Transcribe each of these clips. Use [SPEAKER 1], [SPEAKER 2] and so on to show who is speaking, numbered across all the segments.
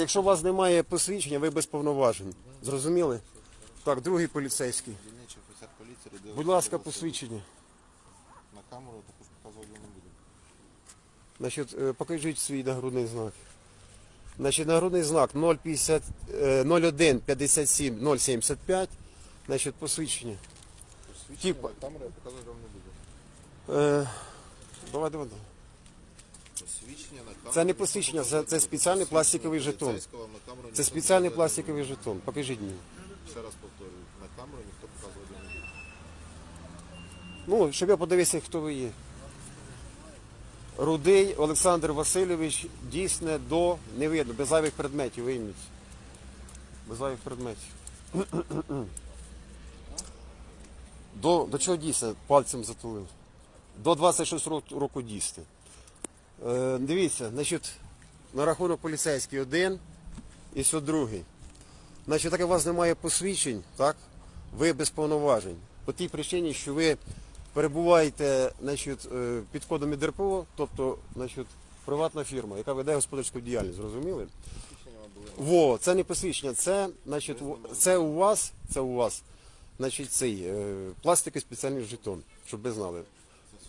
[SPEAKER 1] Якщо у вас немає посвідчення, ви без повноважень. Зрозуміли? Так, другий поліцейський.
[SPEAKER 2] Дільничий офіцер поліції Рудилов
[SPEAKER 1] Будь ласка, посвідчення.
[SPEAKER 2] На камеру також показувати не буду.
[SPEAKER 1] Значить, е, покажіть свій нагрудний знак. Значить, нагрудний знак 050, е, 01 57 075. Значить, посвідчення.
[SPEAKER 2] Посвідчення
[SPEAKER 1] Типа.
[SPEAKER 2] на камеру я показувати вам не буду.
[SPEAKER 1] Е, давай, давай. давай.
[SPEAKER 2] Посвідчення на камеру.
[SPEAKER 1] Це не посвідчення, це, це спеціальний пластиковий жетон.
[SPEAKER 2] Поліцейського на камеру
[SPEAKER 1] Це
[SPEAKER 2] ніхто
[SPEAKER 1] спеціальний пластиковий жетон. Покажіть мені.
[SPEAKER 2] Ще раз повторюю, на камеру ніхто показувати не буде.
[SPEAKER 1] Ну, щоб я подивився, хто ви є. Рудий Олександр Васильович дійсне до не видно, без зайвих предметів вийміть. Без зайвих предметів. До, до чого дійсне? Пальцем затулив. До 26 ро- року дійсне. Е, дивіться, значить, на рахунок поліцейський один і все другий. Значить, так як у вас немає посвідчень, так? Ви без повноважень. По тій причині, що ви перебуваєте значить, е, під кодом ІДРПО, тобто значить, приватна фірма, яка веде господарську діяльність, зрозуміли? Во, це не посвідчення, це, значить, це у вас, це у вас, значить, цей е, пластиковий спеціальний жетон, щоб ви знали.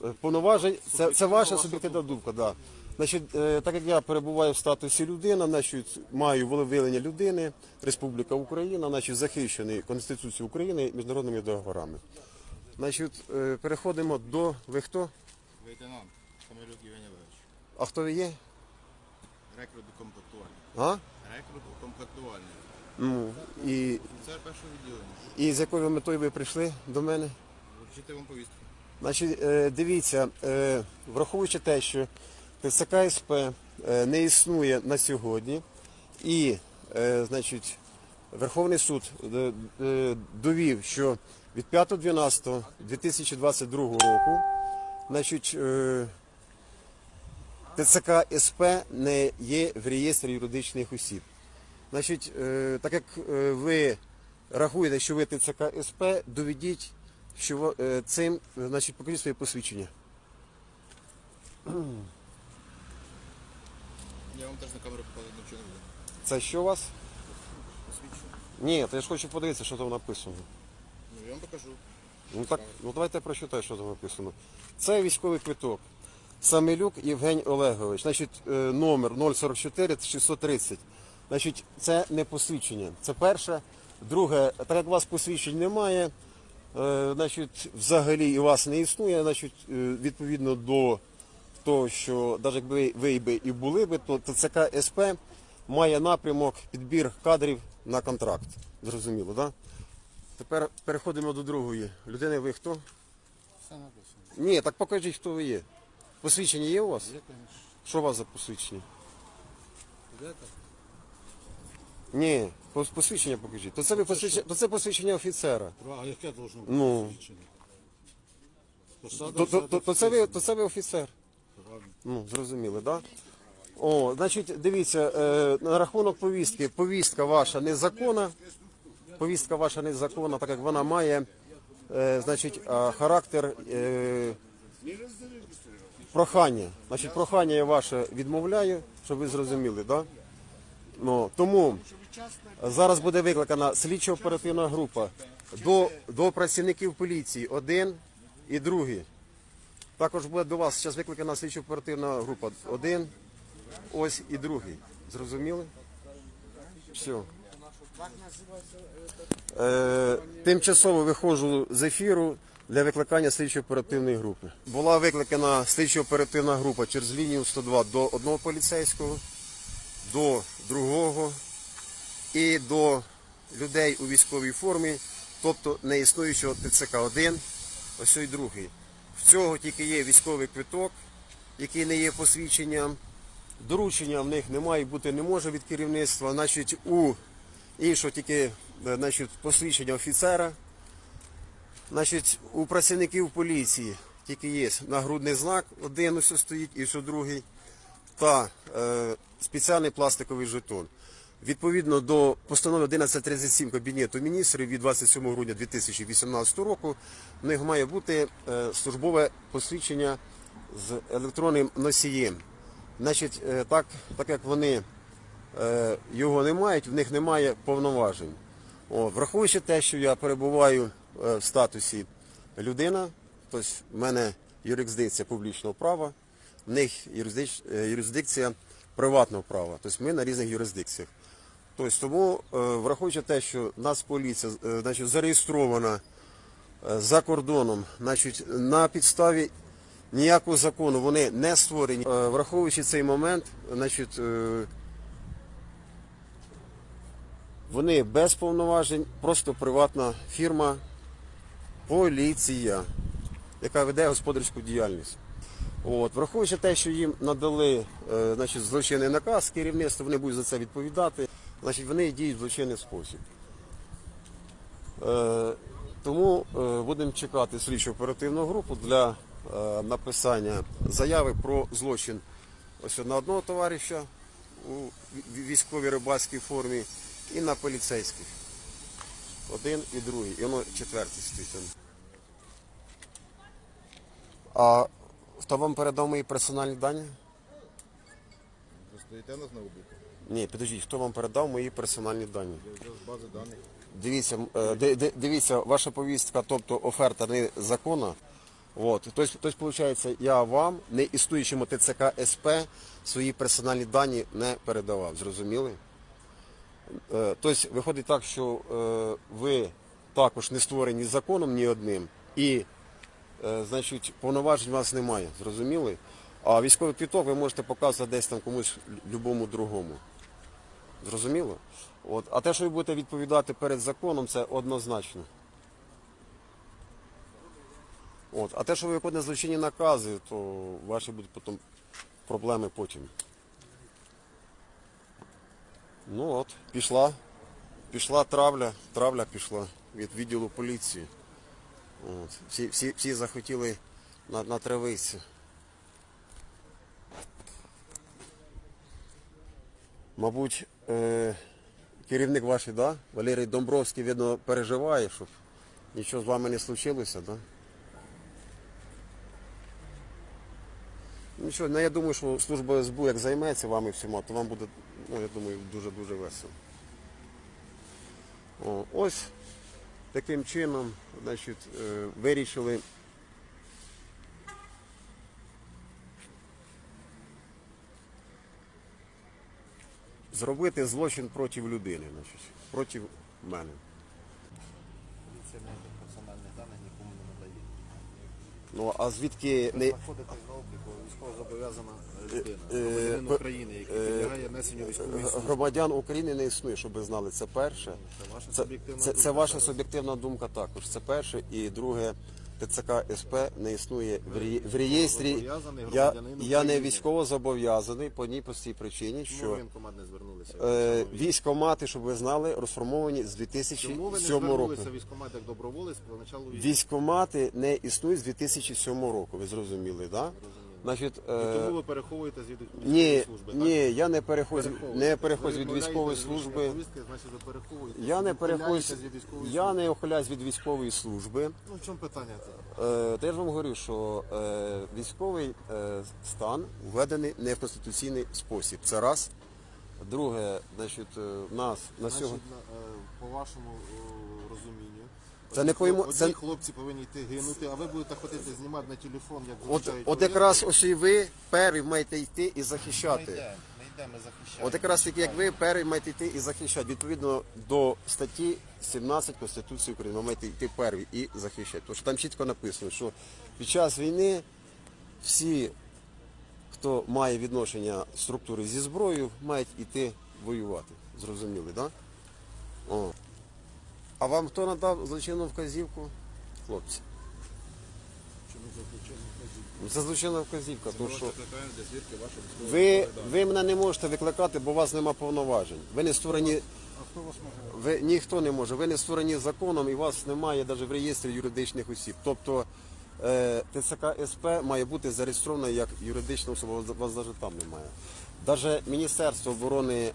[SPEAKER 1] Е, Повноважень, це, це ваша суб'єктивна думка, да. Значить, е, так як я перебуваю в статусі людина, значить, маю волевиявлення людини, Республіка Україна, значить, захищений Конституцією України і міжнародними договорами. Значить, е, переходимо до ви хто?
[SPEAKER 2] Лейтенант Камилюк Євгеній Олегович.
[SPEAKER 1] А хто ви є?
[SPEAKER 2] Рекрут комплектувальний.
[SPEAKER 1] А?
[SPEAKER 2] Рекрут комплектувальний.
[SPEAKER 1] Ну, і,
[SPEAKER 2] Це перше відділення.
[SPEAKER 1] і з якою метою ви прийшли до мене?
[SPEAKER 2] Вручити вам повістку.
[SPEAKER 1] Значить, е, дивіться, е, враховуючи те, що ТЦК СП е, не існує на сьогодні, і значить, Верховний суд довів, що від 5.12.2022 року значить, ТЦК СП не є в реєстрі юридичних осіб. Значить, так як ви рахуєте, що ви ТЦК СП, доведіть, що е, цим, значить, покажіть своє посвідчення.
[SPEAKER 2] Я вам теж на камеру показувати нічого не буду.
[SPEAKER 1] Це що у вас?
[SPEAKER 2] Посвідчення.
[SPEAKER 1] Ні, то я ж хочу подивитися, що там написано.
[SPEAKER 2] Ну, я вам покажу.
[SPEAKER 1] Ну так, ну давайте прочитай, що там написано. Це військовий квиток. Самилюк Євгень Олегович. Значить, е, номер 044 630. Значить, це не посвідчення. Це перше. Друге, так як у вас посвідчень немає, значить, взагалі і вас не існує, значить, е, відповідно до того, що навіть якби ви би і були би, то ТЦК СП має напрямок підбір кадрів на контракт. Зрозуміло, так? Да? Тепер переходимо до другої. Людини, ви хто?
[SPEAKER 2] Все написано.
[SPEAKER 1] Ні, так покажіть, хто ви є. Посвідчення є у вас?
[SPEAKER 2] Є, звісно.
[SPEAKER 1] Що у вас за посвідчення?
[SPEAKER 2] Де так?
[SPEAKER 1] Ні, пос- посвідчення покажіть. То це, ви посвідчення, то це посвідчення офіцера.
[SPEAKER 3] А яке должно бути
[SPEAKER 1] Ну.
[SPEAKER 3] посвідчення? Посада
[SPEAKER 1] То, то, то, то, це, ви, то це ви офіцер. Ну, зрозуміли, так? Да? О, значить, дивіться, е, на рахунок повістки. Повістка ваша незаконна. Повістка ваша незаконна, так як вона має е, значить, а, характер е, прохання. Значить, прохання я ваше відмовляю, щоб ви зрозуміли, да? Ну, тому зараз буде викликана слідчо-оперативна група до, до працівників поліції один і другий. Також буде до вас зараз викликана слідчо-оперативна група один, ось і другий. Зрозуміли? Все. Е, тимчасово виходжу з ефіру для викликання слідчо-оперативної групи. Була викликана слідчо-оперативна група через лінію 102 до одного поліцейського, до другого і до людей у військовій формі, тобто не існуючого ТЦК-1, ось і другий. В цього тільки є військовий квиток, який не є посвідченням. Доручення в них немає бути не може від керівництва. Значить, у іншого тільки е, значить, посвідчення офіцера. Значить, у працівників поліції тільки є нагрудний знак, один ось стоїть і все другий, та е, спеціальний пластиковий жетон. Відповідно до постанови 1137 Кабінету міністрів від 27 грудня 2018 року, в них має бути е, службове посвідчення з електронним носієм. Значить, е, так, так як вони е, його не мають, в них немає повноважень. О, враховуючи те, що я перебуваю в статусі людина, тобто в мене юрисдикція публічного права, в них е, юрисдикція приватного права. Тобто ми на різних юрисдикціях. Тобто, тому, е, враховуючи те, що Нацполіція е, значить, зареєстрована за кордоном, значить, на підставі ніякого закону вони не створені. Враховуючи цей момент, значить, вони без повноважень, просто приватна фірма поліція, яка веде господарську діяльність. От, враховуючи те, що їм надали е, значить, злочинний наказ, керівництво вони будуть за це відповідати, значить вони діють в злочинний спосіб. Е, тому е, будемо чекати слідчу оперативну групу для е, написання заяви про злочин ось на одного товариша у військовій рибацькій формі і на поліцейських. Один і другий, і воно четвертий стоїть. А хто вам передав мої персональні дані?
[SPEAKER 2] Ви стоїте нас на обліку.
[SPEAKER 1] Ні, підождіть, хто вам передав мої персональні дані?
[SPEAKER 2] Я взяв з бази даних.
[SPEAKER 1] Дивіться, е, ди- ди- дивіться, ваша повістка, тобто оферта не законна. От. Тобто, тобто, виходить, я вам, не існуючому ТЦК СП, свої персональні дані не передавав. Зрозуміли? Е, Тобто, виходить так, що е, ви також не створені законом ні одним, і значить, повноважень у вас немає. Зрозуміли? А військовий квіток ви можете показувати десь там комусь любому другому. Зрозуміло? От. А те, що ви будете відповідати перед законом, це однозначно. От. А те, що ви виконуєте злочинні накази, то ваші будуть потім проблеми потім. Ну от, пішла. Пішла травля, травля пішла від відділу поліції. Всі, всі, всі захотіли на, натравитися. Мабуть, е, керівник ваш, да? Валерій Домбровський, видно, переживає, щоб нічого з вами не случилося, да? Нічого, ну я думаю, що служба СБУ як займеться вами всіма, то вам буде, ну я думаю, дуже-дуже весело. О, ось таким чином, значить, е, вирішили зробити злочин проти людини, значить, проти мене.
[SPEAKER 2] Поліція персональних даних нікому не надає.
[SPEAKER 1] Ну а звідки не
[SPEAKER 2] знаходитесь на обліку військово зобов'язана людина.
[SPEAKER 1] е,
[SPEAKER 2] Громадянин України, який підлягає несенню військової служби.
[SPEAKER 1] громадян України не існує, щоб ви знали. Це перше.
[SPEAKER 2] Це ваша суб'єктивна
[SPEAKER 1] це,
[SPEAKER 2] думка.
[SPEAKER 1] це ваша суб'єктивна думка також. Це перше. І друге, ТЦК СП не існує в, реє- в реєстрі. Я, я не військово зобов'язаний по одній простій причині, що
[SPEAKER 2] воєнкомат не звернулися?
[SPEAKER 1] е, військомати, щоб ви знали, розформовані з
[SPEAKER 2] Чому ви не
[SPEAKER 1] 2007 року.
[SPEAKER 2] звернулися в як доброволець?
[SPEAKER 1] Військомати не існують з 2007 року. Ви зрозуміли, да? Значить, е,
[SPEAKER 2] Тому ви переховуєте з від
[SPEAKER 1] ні,
[SPEAKER 2] військової служби, так?
[SPEAKER 1] ні, я не переходжу, не переходжу від військової служби.
[SPEAKER 2] повістки, значить ви переховуєте.
[SPEAKER 1] Я не
[SPEAKER 2] Ви
[SPEAKER 1] перехожусь,
[SPEAKER 2] ухиляєтесь від військової
[SPEAKER 1] я
[SPEAKER 2] служби.
[SPEAKER 1] не ухиляюсь від військової служби.
[SPEAKER 2] Ну в чому питання це?
[SPEAKER 1] Е, Та я ж вам говорю, що е, військовий е, стан введений не в конституційний спосіб. Це раз. Друге, значить, е, в нас на
[SPEAKER 2] Значить,
[SPEAKER 1] сьогодні.
[SPEAKER 2] на, е, по вашому е, розумінню,
[SPEAKER 1] Це не пойму-
[SPEAKER 2] хлоп-
[SPEAKER 1] це-
[SPEAKER 2] одні хлопці повинні йти гинути, а ви будете ходити знімати на телефон, як
[SPEAKER 1] От, от якраз ось і ви перші маєте йти і
[SPEAKER 2] Ми
[SPEAKER 1] захищати.
[SPEAKER 2] йдемо, ми йдемо, ми захищаємо.
[SPEAKER 1] От якраз таки, як ви перші маєте йти і захищати. Відповідно до статті 17 Конституції України, ви маєте йти перві і захищати. Тому що там чітко написано, що під час війни всі, хто має відношення структури зі зброєю, мають йти воювати. Зрозуміли, так? Да? О. А вам хто надав злочинну вказівку? Хлопці.
[SPEAKER 2] Чому це включено?
[SPEAKER 1] Ну, Це злочинна вказівка, тому що
[SPEAKER 2] для звірки вашого
[SPEAKER 1] ви, ви мене не можете викликати, бо у вас нема повноважень. Ви не створені.
[SPEAKER 2] А хто вас може?
[SPEAKER 1] Ви ніхто не може. Ви не створені законом і вас немає навіть в реєстрі юридичних осіб. Тобто е, ТЦК СП має бути зареєстрована як юридична особа. Вас- вас навіть там немає. Навіть Міністерство оборони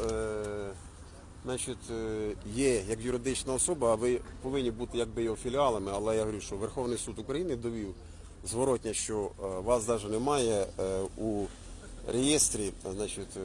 [SPEAKER 1] е, значить, е, є як юридична особа, а ви повинні бути якби його філіалами. Але я говорю, що Верховний суд України довів зворотня, що е, вас навіть немає е, у реєстрі, значить.